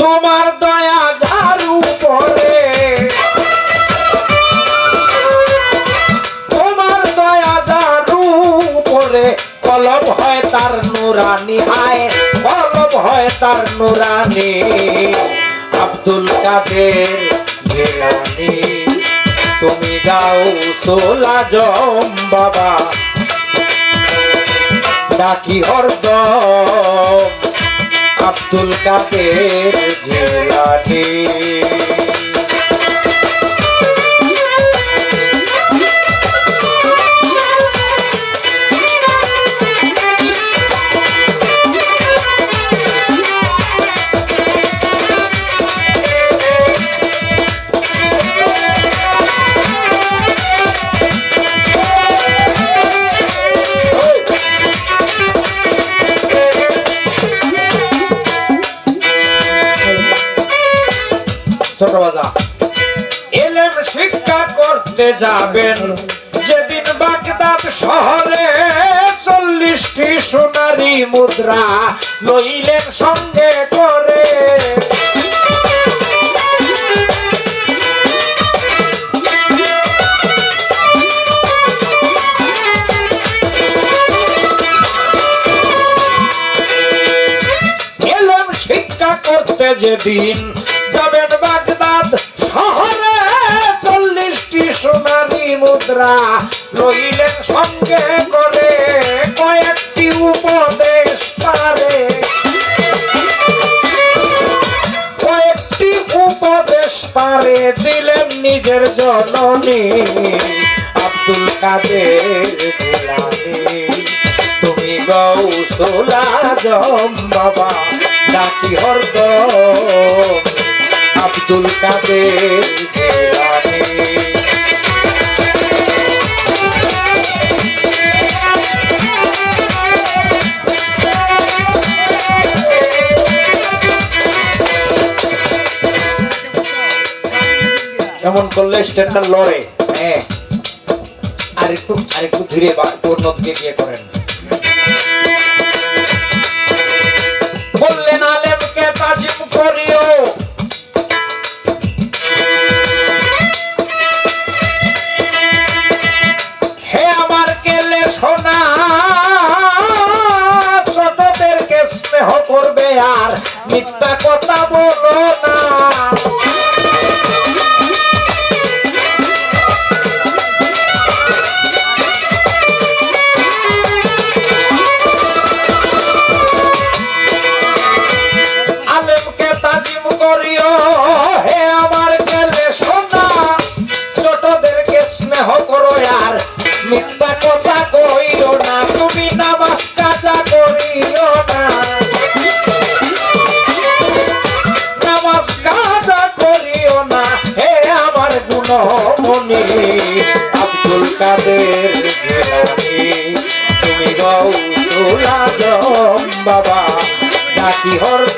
তোমার দয়া যার উপরে। তোমার দয়া যার উপরে। কলব হয় তার নুরানি আয় কলব হয় তার নুরানি। আব্দুল কাদের জেলানি তুমি গাও সোলা জম বাবা। ডাকি হরদম আব্দুল কাদের জেলানি ছোট বাজা এলেম শিক্ষা করতে যাবেন। যেদিন বাগদাদ শহরে চল্লিশটি সোনারি মুদ্রা লইলেন সঙ্গে করে। যেদিন মুদ্রা লইলেন সঙ্গে করে কয়েকটি উপদেশ তারে কয়েকটি উপদেশ তারে দিলেন নিজের জননী আব্দুল কাদের তুমি গৌসলা জম বাবা ডাকি হরদ আব্দুল কাদের এমন করলে স্ট্যান্ডার লড়ে। হ্যাঁ। আর একটু আর একটু ধীরে বা একটু অন্য দিকে গিয়ে করেন। বললেন আলেমকে তাজিম করিও। বাবা ডাকি হরদ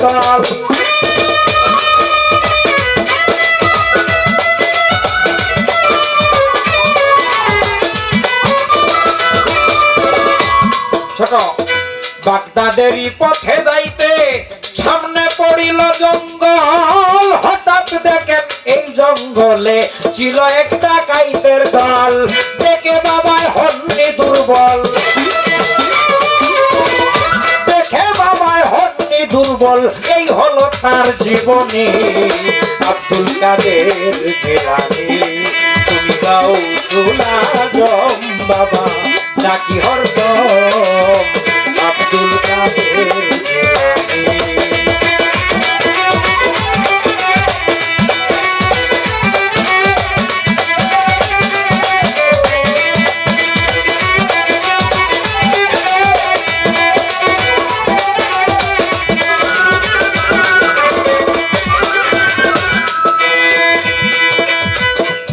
দল বাগদাদেরই পথে যাইতে সামনে পড়িল জঙ্গল। হঠাৎ দেখেন এই জঙ্গলে ছিল একটা কাইতের দল দুর্বল এই হলো তার জীবনে। আব্দুল কাদের জেলানি, তুমি গাও চুলা জম বাবা, নাকি হরদম?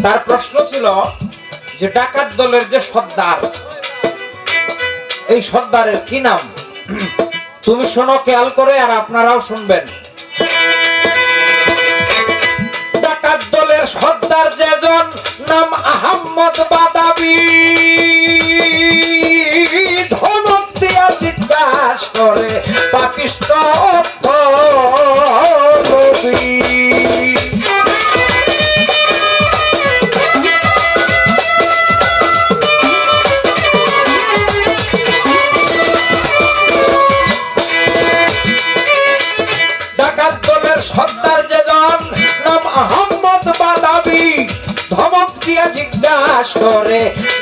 তার প্রশ্ন ছিল যে ডাকাত দলের যে সর্দার, এই সর্দারের কি নাম? তুমি শোনো, খেয়াল করে, আর আপনারাও শুনবেন। ডাকাত দলের সর্দার যেজন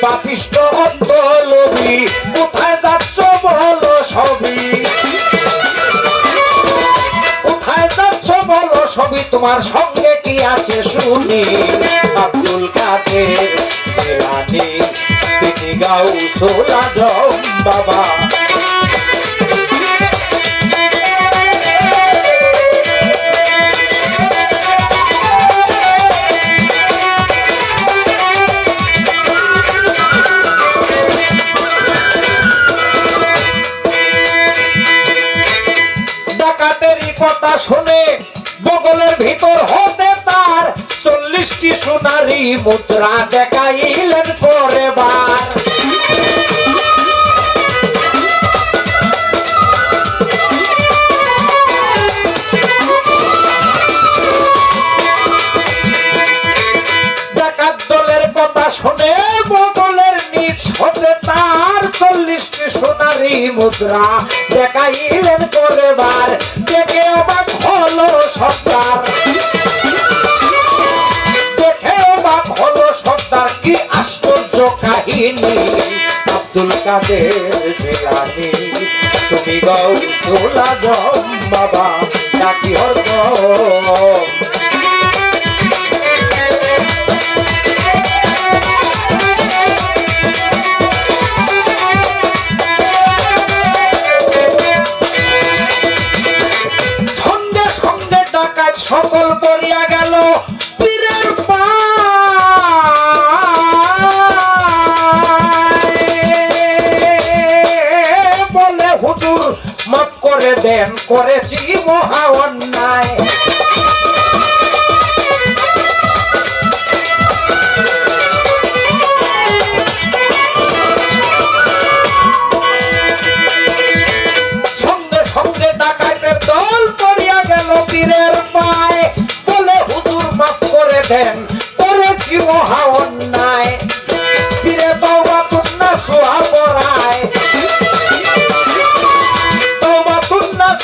পাপিষ্ট অন্তলবি কোথায় যাচ্ছ বলো সবই? কোথায় যাচ্ছ বলো সবই, তোমার সঙ্গে কি আছে শুনি? আব্দুল কাদের জেলানি, তিনি গাউসুল আজম বাবা। মুদ্রা দেখাইলেন পরে বার দলের কথা শুনে হতে তার চল্লিশটি মুদ্রা দেখাইলেন করে বার দেখে অবাক হলো সর্দার। কাহিনী আব্দুল কাদের জেলানি। তুমি গৌসুল আজম বাবা ডাকি হরদম দেন করেছি মহা অন্যায়।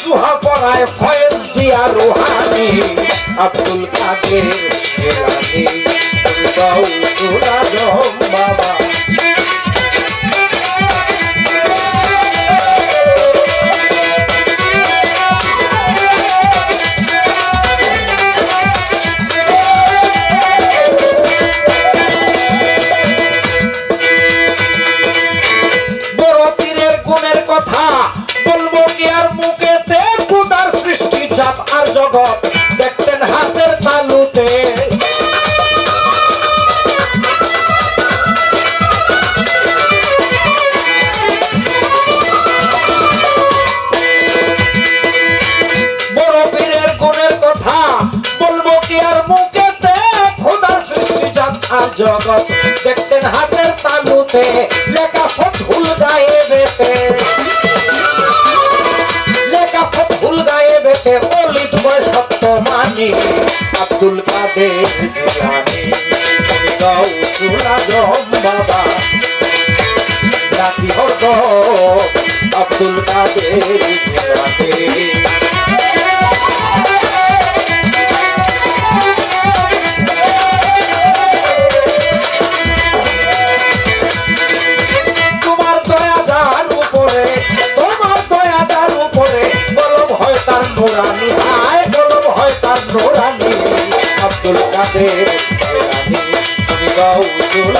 সুহা পড়ায় ফয়েজ দিয়া রোহানি। আব্দুল কাদের জেলানি বাবা। জগৎ দেখতেন হাতের তালুতে জেলানি, তুমি গাউসুল